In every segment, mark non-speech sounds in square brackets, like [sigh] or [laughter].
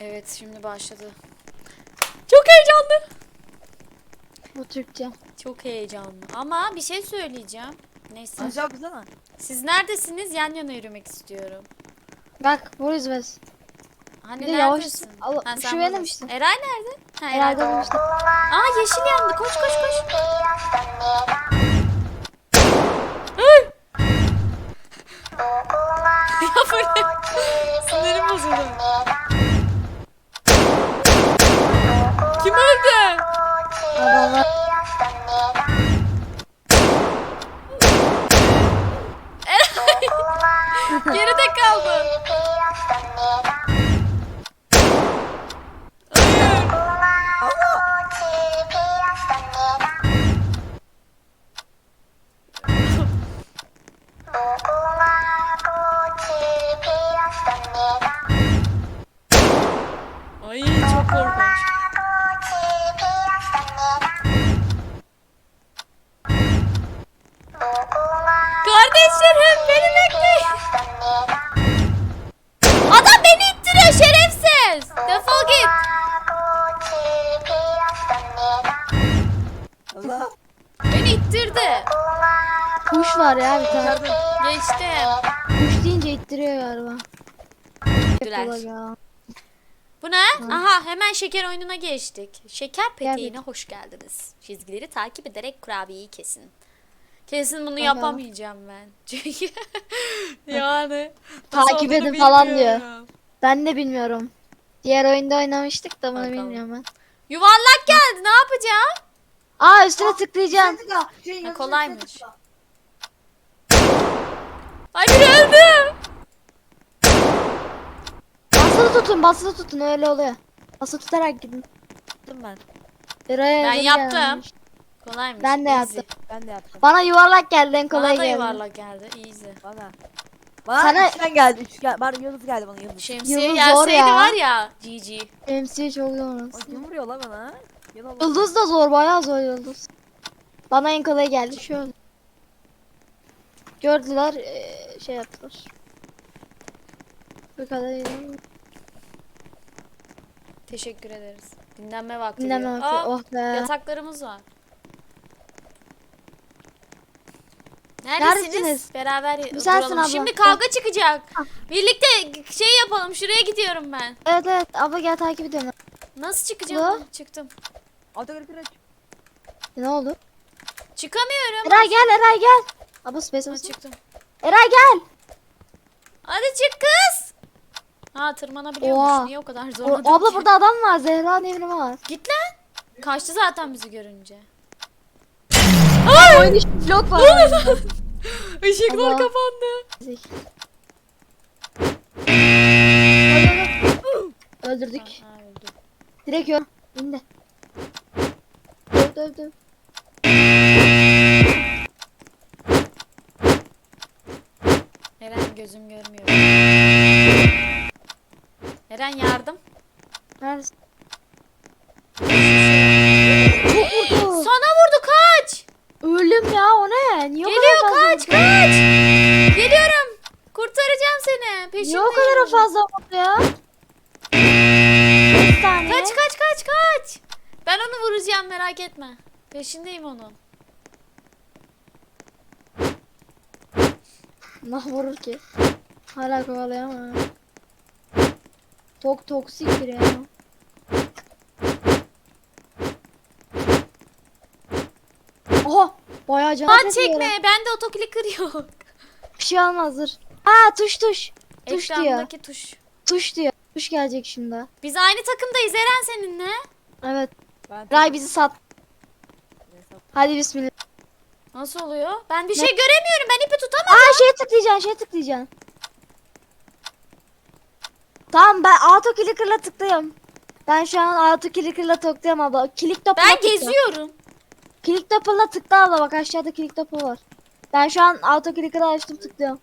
Evet şimdi başladı. Çok heyecanlı. Bu Türkçe. Çok heyecanlı. Ama bir şey söyleyeceğim. Neyse. Aşağı kızana. Siz neredesiniz? Yan yana yürümek istiyorum. Bak buradayız biz. Hani Bir de yavaş- neredesin? Al- Ha, şu sen buradasın. işte. Eray nerede? Ha, Eray. Herhalde bulmuştum. Aa yeşil yandı. Koş koş koş. Geride kaldı. Kuş var ya bir tane. Geçtim. Kuş deyince ittiriyor galiba. Yapıyorlar. Bu ne? Aha hemen şeker oyununa geçtik. Şeker peteğine hoş geldiniz. Çizgileri takip ederek kurabiyeyi kesin. Kesin bunu Aha. yapamayacağım ben. [laughs] Çünkü yani Takip edin falan diyor. Ben de bilmiyorum. Diğer oyunda oynamıştık da bunu Bakalım. bilmiyorum ben. Yuvarlak geldi ne yapacağım? Aa üstüne tıklayacaksın. Tıkla. Şey, Ha, kolaymış. Ay biri öldü. Basılı tutun basılı tutun öyle oluyor. Basılı tutarak gidin. Yaptım ben. Eray'a Ben yaptım. gelmiş. Kolaymış. Ben de easy. yaptım. Ben de yaptım. Bana yuvarlak geldi en Bana kolay da geldi. yuvarlak geldi. Easy. Bana. Bana Sana- üçgen geldi. Üçgen. Bana yıldız geldi bana yıldız. Şemsiye Yıldız gelseydi zor ya. var ya. GG. MC çok zor. O kim vuruyor lan bana? Oldu. Yıldız da zor bayağı zor yıldız. Bana en kolay geldi şöyle. Gördüler eee, şey yaptılar. Bu kadar iyi. Teşekkür ederiz. Dinlenme vakti. Dinleme diyor. vakti. Aa, Oh be. Yataklarımız var. Neredesiniz? Neredesiniz? Beraber duralım. abla. Şimdi kavga çıkacak. Ah. Birlikte şey yapalım. Şuraya gidiyorum ben. Evet evet abla gel takip ediyorum. Nasıl çıkacağım? Ben? Çıktım. Autografı aç. Ne oldu? Çıkamıyorum. Eray gel Eray gel. Ha, basın. çıktım. Eray gel. Hadi çık kız. Ha tırmanabiliyormuş. Oha. Niye o kadar O- zorladın abla ki? burada adam var. Zehra biri var. Git lan. Kaçtı zaten bizi görünce. Oyun içi vlog var. Işıklar Allah. kapandı. Öldürdük. Ha, öldü. Direkt yok. İndi. Döv döv döv. Gözüm görmüyor. Eren yardım. Neredesin? Sana vurdu kaç. Öldüm ya o ne? Niye o Geliyor kadar fazla kaç kaç. Geliyorum. Kurtaracağım seni. Peşindeyim. Niye o kadar fazla vurdu ya? Kaç kaç kaç kaç. Ben onu vuracağım merak etme. Peşindeyim onun. Nah vurur ki. Hala kovalayamam. Çok toksik biri ya. Oha! Bayağı can Lan çekme. Bende otoclicker yok. Bir şey olmazdır. Aa tuş tuş. Tuş diyor. Ekrandaki tuş. Tuş diyor. Tuş gelecek şimdi. Biz aynı takımdayız Eren seninle. Evet. Ben Ray bizi sat. Hadi bismillah. Nasıl oluyor? Ben bir şey göremiyorum. Ben ipi tutamam. Aa şeye tıklayacaksın, şeye tıklayacaksın. Tamam ben auto clicker'la tıklıyorum. Ben şu an auto clicker'la tıklıyorum abla. Click topla Ben tıkla. geziyorum. Click topla tıkla abla bak aşağıda click topu var. Ben şu an auto clicker'ı açtım tıklıyorum.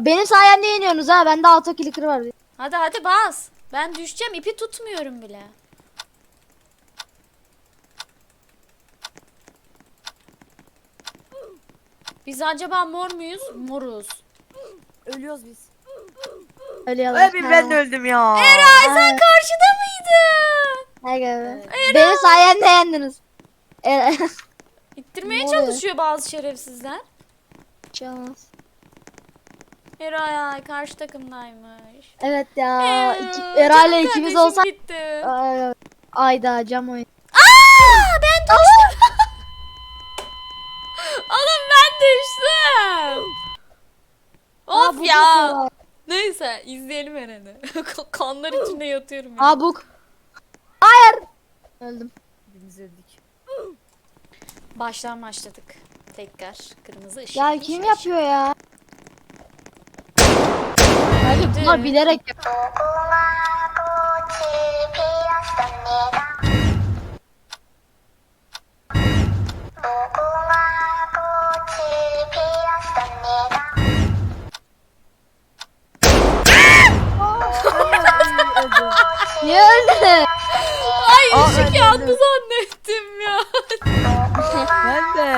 Benim sayemde yeniyorsunuz ha. Bende auto clicker var. Hadi hadi bas. Ben düşeceğim. ipi tutmuyorum bile. Biz acaba mor muyuz? Moruz. Ölüyoruz biz. Ölüyorlar. Abi ben de öldüm ya. Eray sen karşıda mıydın? Hayır. Benim sayemde yendiniz. Evet. [laughs] İttirmeye oluyor? çalışıyor bazı şerefsizler. Hiç olmaz. Eray ay karşı takımdaymış. Evet ya. Ee, iki, canım herhalde ikimiz kardeşim olsak. gitti. Ay, Ayda cam oyun. Aa ben düştüm. Oğlum ben Of ya. Neyse izleyelim Eren'i. [laughs] Kanlar içinde yatıyorum ya. Aa buk. Hayır. Öldüm. Hepimiz öldük. [gasps] Baştan başladık. Tekrar kırmızı ışık. Ya kim ışık. yapıyor ya? Bence bunlar bilerek yapıyor. Niye? Ay ışık yandı zannettim ya. Ben de.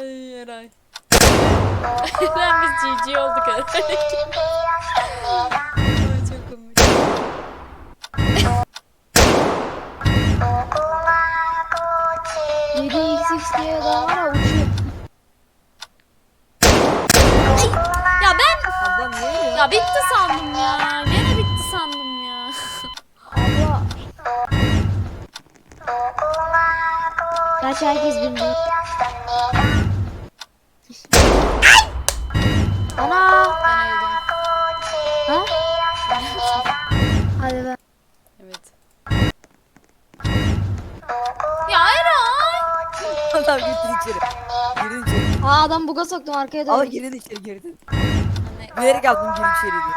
Ay Eray. [laughs] Eren biz GG olduk herhalde. Gerçi herkes bilmiyor. Ana. Ha? Hadi be. Evet. Ya Eray. Adam gitti içeri. Girdin içeri. Aa adam buga soktum arkaya Ama döndüm. girdin içeri girdin. Bilerek aldım gir içeri diye.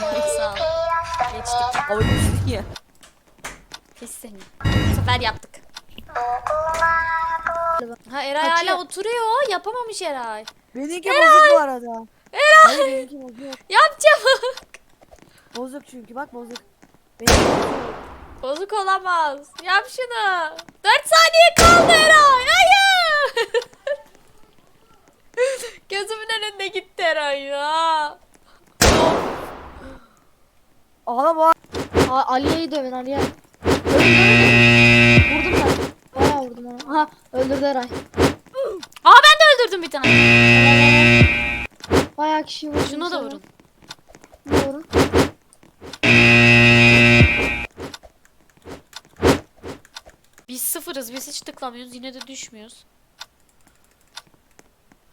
hadi sağ ol. Geçtik. Ya. Pis seni. Bu sefer yaptık. Ha Eray Kaçıyor. hala oturuyor. Yapamamış Eray. Benimki bozuk bu arada. Eray. Hayır benimki bozuk. Yap çabuk. Bozuk çünkü bak bozuk. Benimki bozuk. Bozuk olamaz. Yap şunu. 4 saniye kaldı Eray. Hayır. [laughs] Gözümün önünde gitti Eray ya. Ağla bu. Aa, Aliye'yi dövün Aliye. [laughs] Aha öldürdü Eray. Aa ben de öldürdüm bir tane. Bayağı kişi vurdu. Şunu da vurun. Vurun. Biz sıfırız. Biz hiç tıklamıyoruz. Yine de düşmüyoruz.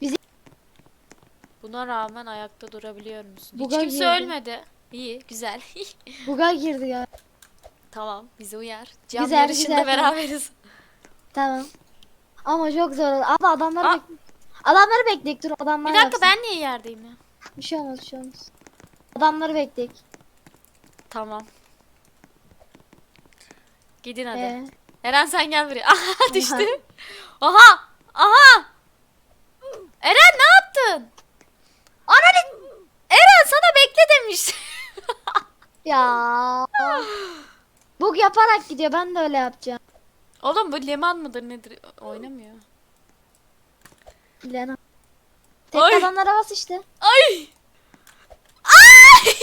Bizi- Buna rağmen ayakta durabiliyor musun? Hiç Buga kimse girdi. ölmedi. İyi, güzel. [laughs] Buga girdi ya. tamam, bizi uyar. Cam Güzel, yarışında güzel. beraberiz. Tamam. Ama çok zor. oldu. Abi adamları Aa. bek Adamları bekleyek dur adamlar Bir dakika yapsın. ben niye yerdeyim ya? Bir şey olmaz bir şey olmaz. Adamları bekleyek. Tamam. Gidin hadi. Ee, Eren sen gel buraya. [laughs] Aha düştü. Aha! Aha! Eren ne yaptın? Ananı! Eren sana bekle demiş. ya. [laughs] Bug yaparak gidiyor. Ben de öyle yapacağım. Oğlum bu Leman mıdır nedir? Oynamıyor. Lena. Tek Ay. adamlara bas işte. Ay! Ay! [laughs]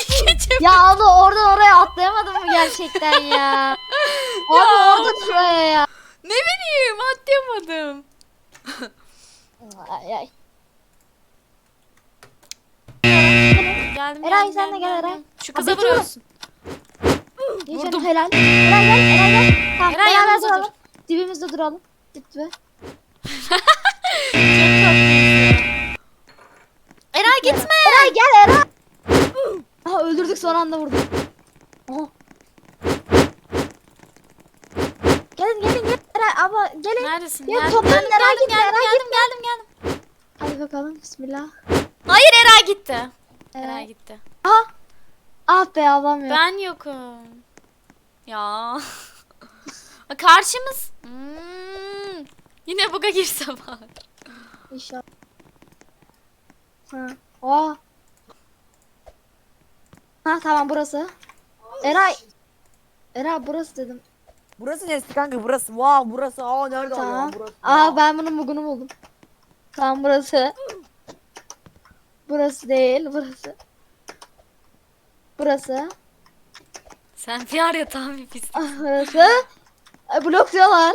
Ya abi oradan oraya atlayamadın mı gerçekten ya? [laughs] Abi Ya. oradan oraya ya. Ne bileyim atlayamadım. Ay, ay. Geldim Eray, geldim, sen de gel. Eray. Şu kıza vuruyorsun. Vurdum. helal. Eray gel Eray gel. Tamam Eray, duralım. dur. Dibimizde duralım. Dip be. Çok tatlıyız ya. Eray gitme. Eray gel Eray. Aha öldürdük son anda vurduk. Aha. Gelin gelin gelin Eray abla gelin. Neredesin? Ya Geldim, toplan, geldim, Eray geldim, gitme, geldim, Eray geldim, geldim, geldim. Hadi bakalım bismillah. Hayır Eray gitti. Eray Eray. gitti. Aha. Ah be ablam ya. Ben yokum. Ya. Karşımız. Hmm. Yine buga girse var. İnşallah. Ha. Aa. Ha tamam burası. Eray. Eray burası dedim. Burası neresi kanka burası? Wow burası. Aa nerede Tamam. burası? Aa ben bunun bugunu buldum. Tamam burası. Bu Burası değil burası. Burası. Sen bir ya tam bir pis. Ah, burası. Ay, blokluyorlar.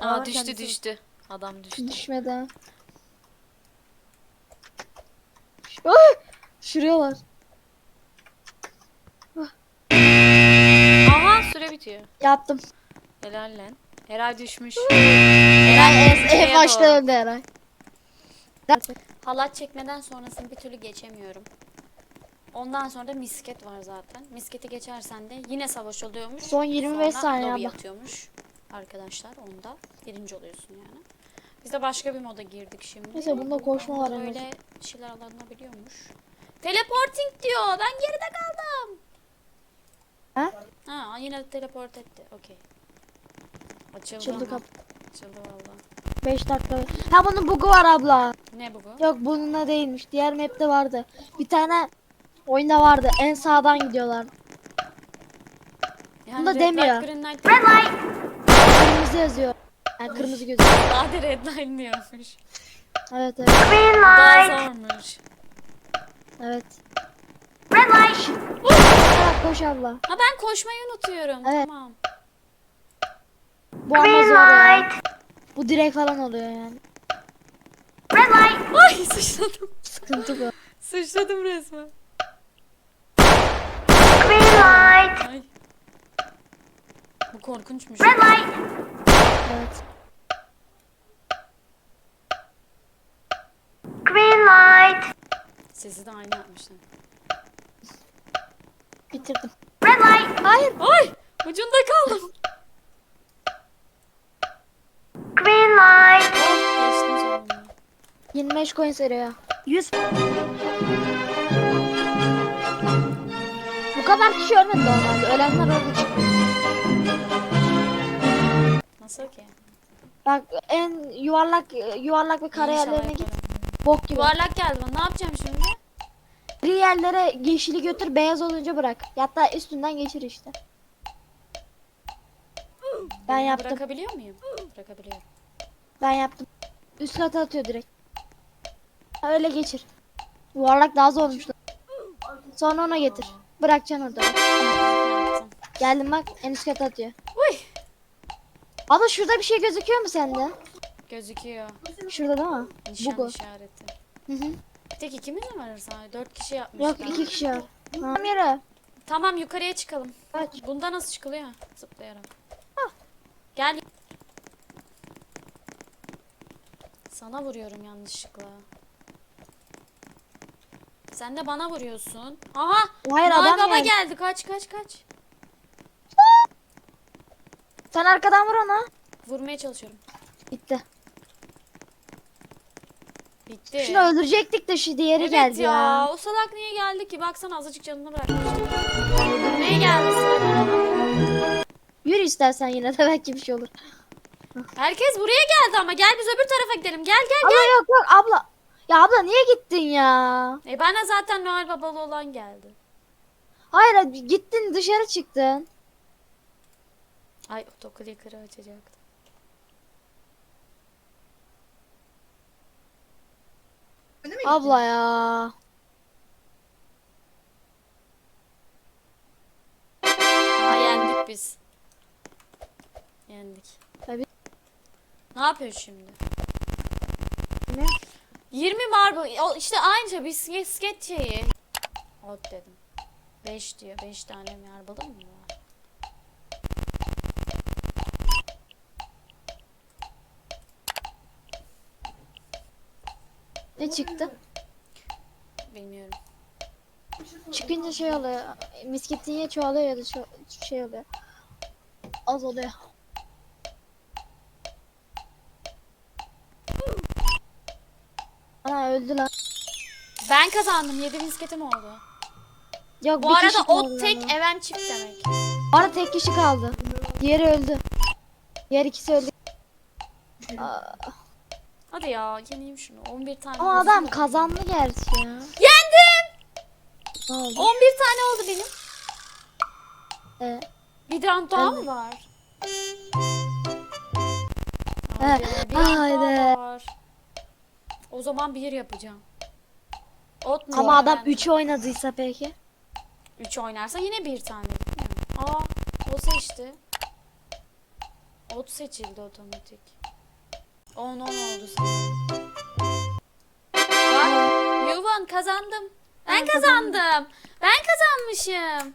Aa, Aa, düştü kendisi- düştü. Adam düştü. Düşmedi. Ay, düşürüyorlar. Aha süre bitiyor. Yaptım. Helal lan. Eray düşmüş. Eray en, en başta öldü Eray. Halat çekmeden sonrasını bir türlü geçemiyorum. Ondan sonra da misket var zaten. Misketi geçersen de yine savaş oluyormuş. Son 25 Sonra saniye lobi abla. atıyormuş. Arkadaşlar onda birinci oluyorsun yani. Biz de başka bir moda girdik şimdi. Neyse, bunda koşma var en Böyle şeyler alınabiliyormuş. Teleporting diyor. Ben geride kaldım. Ha? Ha yine teleport etti. Okey. Açıldı. Açıldı ama. kapı. Açıldı valla. 5 dakika. Ha bunun bugu var abla. Ne bu bu? Yok bununla değilmiş. Diğer map'te vardı. Bir tane oyunda vardı. En sağdan gidiyorlar. Yani bunda red demiyor. Light, green light. Kırmızı yazıyor. Yani kırmızı gözüküyor. [laughs] Daha red line diyormuş. Evet evet. Daha zormuş. Evet. Evet, koş abla. Ha ben koşmayı unutuyorum. Evet. Tamam. Bu ama zor ya. Bu direkt falan oluyor yani. Ay [laughs] sıçradım. Sıkıntı bu. Sıçradım resmen. Ay. Bu korkunçmuş. Evet. Sesi de aynı yapmışlar. Bitirdim. Hayır. Ay ucunda kaldım. Oh, geçtim sonunda. 25 coin seriyor. 100. Bu kadar kişi ölmedi normalde. Ölenler çünkü. Nasıl ki? Bak en yuvarlak yuvarlak ve kare İnşallah yerlerine git. yaparım. Bok gibi. Yuvarlak geldi bana. Ne yapacağım şimdi? Gri yerlere yeşili götür beyaz olunca bırak. Hatta üstünden geçir işte. Ben yaptım. Bırakabiliyor muyum? Bırakabiliyorum. Ben yaptım. Üst kata atıyor direkt. Ha, Öyle geçir. Yuvarlak daha zormuş. lan. Sonra ona getir. Bırakacaksın orada. Geldim bak en üst kata atıyor. Uy. Abla şurada bir şey gözüküyor mu sende? Gözüküyor. Şurada değil mi? Nişan bu. işareti. Hı hı. Bir tek ikimiz mi varız abi? Dört kişi yapmışlar. Yok iki kişi var. Tamam yere. Tamam yukarıya çıkalım. Kaç. Bunda nasıl çıkılıyor? Zıplayarak. Gel. Sana vuruyorum yanlışlıkla. Sen de bana vuruyorsun. Aha! Hayır Noel adam Baba geldi. geldi. Kaç kaç kaç. Sen arkadan vur ona. Vurmaya çalışıyorum. Bitti. Bitti. Şunu öldürecektik de şu diğeri evet geldi ya. ya. O salak niye geldi ki? Baksana azıcık canını bırakmış. Öldürmeye geldi sıra. Yürü istersen yine de [laughs] belki bir şey olur. Herkes buraya geldi ama gel biz öbür tarafa gidelim. Gel gel gel. yok yok abla. Ya abla niye gittin ya? E bana zaten Noel Babalı olan geldi. Hayır abi, gittin dışarı çıktın. Ay otoclicker'ı açacaktım. Abla ya. Aa yendik biz. Yendik. Tabii. Ne yapıyoruz şimdi? Ne? 20 marble. O işte aynı. Bisiklet bisiklet şeyi. Ot dedim. 5 diyor. 5 tane marble'ım mı var? Ne çıktı? Bilmiyorum. Çıkınca şey oluyor. Misketin ya çoğalıyor ya da şey oluyor. Az oluyor. Ana öldü lan. Ben kazandım. 7 misketim oldu. Yok Bu bir arada kişi kaldı ot tek, ama. even çift demek. Bu arada tek kişi kaldı. Diğeri öldü. Diğer ikisi öldü. Aa, Hadi ya yeneyim şunu. 11 tane. Ama oldu. adam kazandı gerçi ya. Yendim. Ne oldu? 11 tane oldu benim. Ee, Bir round daha mı var? Haydi, bir round Haydi. daha var. O zaman bir yapacağım. Ot mu? Ama adam Ben- 3 oynadıysa peki. 3 oynarsa yine bir tane. Aa, o seçti. Ot seçildi otomatik. 10 10 oldu. Bak, you won kazandım. Ben Ben kazandım. Ben kazanmışım.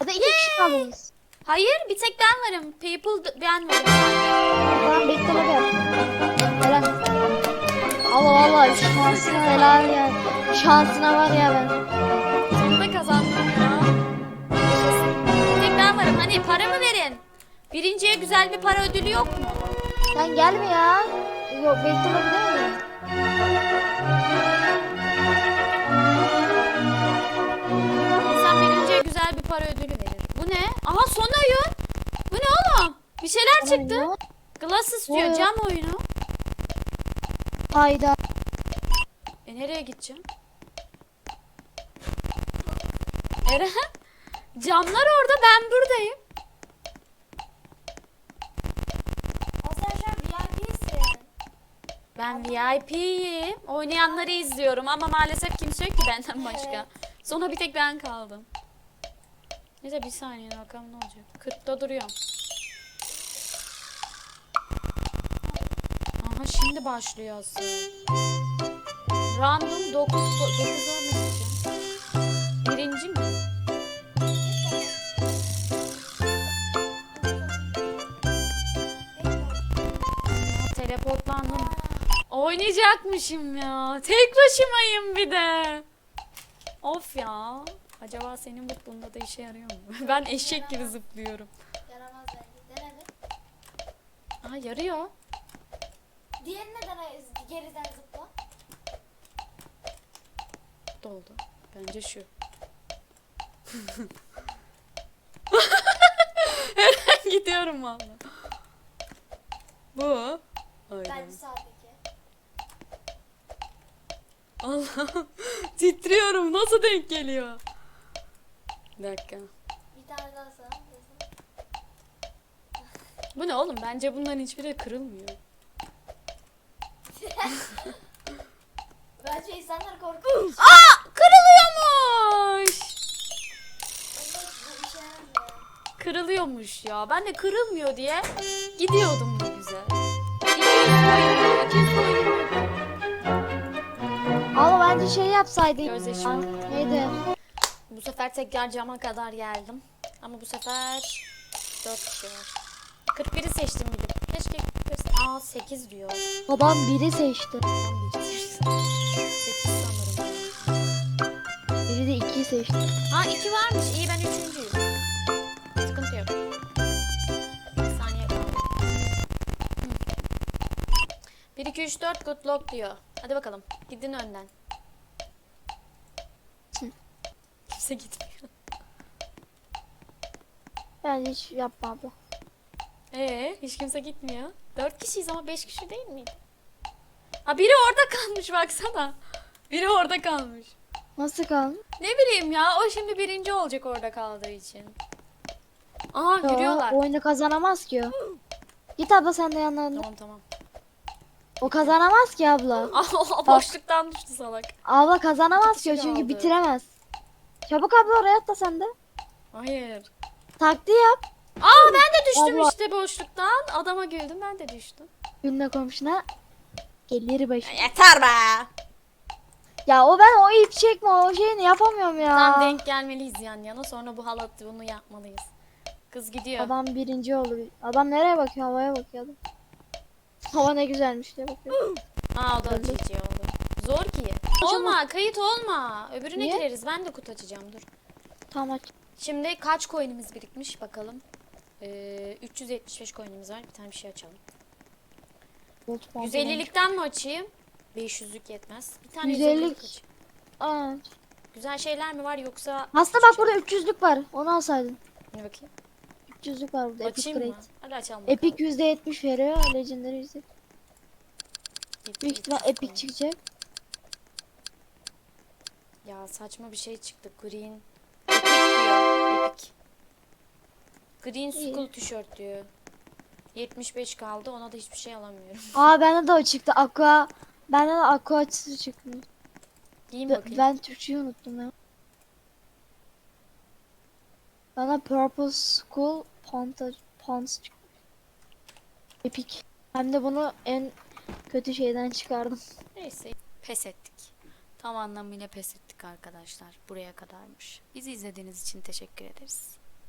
Ya da 2 kişi kaldınız. Hayır, bir tek ben varım. People d- ben varım sadece. Tamam bekle be. Helal. Allah valla şansına helal ya. Şansına var ya ben. Sonunda kazandım ya. Tek ben varım. Hani paramı verin. Birinciye güzel bir para ödülü yok mu? Sen gelme ya. Yok bekle birinciye güzel bir para ödülü verir. Bu ne? Aha son oyun. Bu ne oğlum? Bir şeyler çıktı. Glasses diyor cam oyunu. Hayda. E nereye gideceğim? Eren. [laughs] Camlar orada ben buradayım. Ben VIP'yim. Oynayanları izliyorum ama maalesef kimse yok ki benden başka. Sonra bir tek ben kaldım. Neyse bir saniye bakalım ne olacak. 40'ta duruyor. Aha şimdi başlıyor asıl. Random 9 9 seçeceğim. Birinci mi? Aa, teleportlandım. Oynayacakmışım ya. Tek başımayım bir de. Of ya. Acaba senin bu bunda da işe yarıyor mu? [laughs] Ben eşek gibi zıplıyorum. Yaramaz bence. Dene bir. Aha yarıyor. Diğerine dene geriden zıpla. Doldu. Bence şu. Hemen [laughs] gidiyorum valla. Bu. Aynen. sağdaki. Allah'ım titriyorum. Nasıl denk geliyor? Bir dakika. Bir tane daha sağ. Bu ne oğlum? Bence bunların hiçbiri kırılmıyor. Bence insanlar korkuyor. Aa! Kırılıyormuş. Kırılıyormuş ya. Ben de kırılmıyor diye gidiyordum ne güzel. 200 koyun, 200 koyun. Ama bence şey yapsaydı. Gözyaşım. Neydi? Bu sefer tekrar cama kadar geldim. Ama bu sefer 4 kişi var. 41'i seçtim bilip. Keşke 41 Aa 8 diyor. Babam biri seçti. Ben biri seçtim. 8 sanırım. Biri de ikiyi seçti. Ha 2 varmış. İyi ben 3.'üyüm. Sıkıntı yok. Bir saniye kaldı. Hı. 1 2 3 4 good luck diyor. Hadi bakalım. Gidin önden. Kimse gitmiyor. Ben hiç yapma abla. Ee, hiç kimse gitmiyor. Dört kişiyiz ama beş kişi değil miydi? Ha biri orada kalmış baksana. Biri orada kalmış. Nasıl kaldı? Ne bileyim ya o şimdi birinci olacak orada kaldığı için. Aha Ya, yürüyorlar. Oyunu kazanamaz ki o. Git abla sen de yanlarına. Tamam tamam. O kazanamaz ki abla. [laughs] Boşluktan düştü salak. Abla kazanamaz ki o çünkü kaldı. bitiremez. Çabuk abla oraya atla sen de. Hayır. Taktiği yap. Aa ben de düştüm Allah. işte boşluktan. Adama güldüm ben de düştüm. Gülme komşuna. Gelir başı. Yeter be. Ya o ben o ip çekme o şeyini yapamıyorum ya. Tam denk gelmeliyiz yan yana sonra bu halat bunu yapmalıyız. Kız gidiyor. Adam birinci oldu. Adam nereye bakıyor? Havaya bakıyor adam. Hava ne güzelmiş diye bakıyor. [gasps] Aa o da GG oldu. Zor ki. Olma kayıt olma. Öbürüne Niye? gireriz. Ben de kutu açacağım dur. Tamam aç. Şimdi kaç coin'imiz birikmiş bakalım. Ee, 375 coin'imiz var. Bir tane bir şey açalım. Gold pantolon. 150'likten mi açayım? 500'lük yetmez. Bir tane 150'lik. 150'lik açayım. Aa. Güzel şeyler mi var yoksa... Aslında bak burada 300'lük var. Onu alsaydın. Ne bakayım? 300'lük var burada. Epic Açayım mı? Hadi açalım bakalım. Epic %70 veriyor. Legendary %70. Büyük ihtimal Epic çıkacak. Ya saçma bir şey çıktı. Green. Epic diyor. Epic. Green. School tişört diyor. 75 kaldı. Ona da hiçbir şey alamıyorum. Aa bende de o çıktı. Aqua. Bende de aqua açısı çıktı. Giyin Ben, bakayım. ben Türkçeyi unuttum ya. Bana Purple School Ponta Pons çıkmış. Epic. Hem de bunu en kötü şeyden çıkardım. Neyse pes ettik. Tam anlamıyla pes ettik arkadaşlar. Buraya kadarmış. Bizi izlediğiniz için teşekkür ederiz.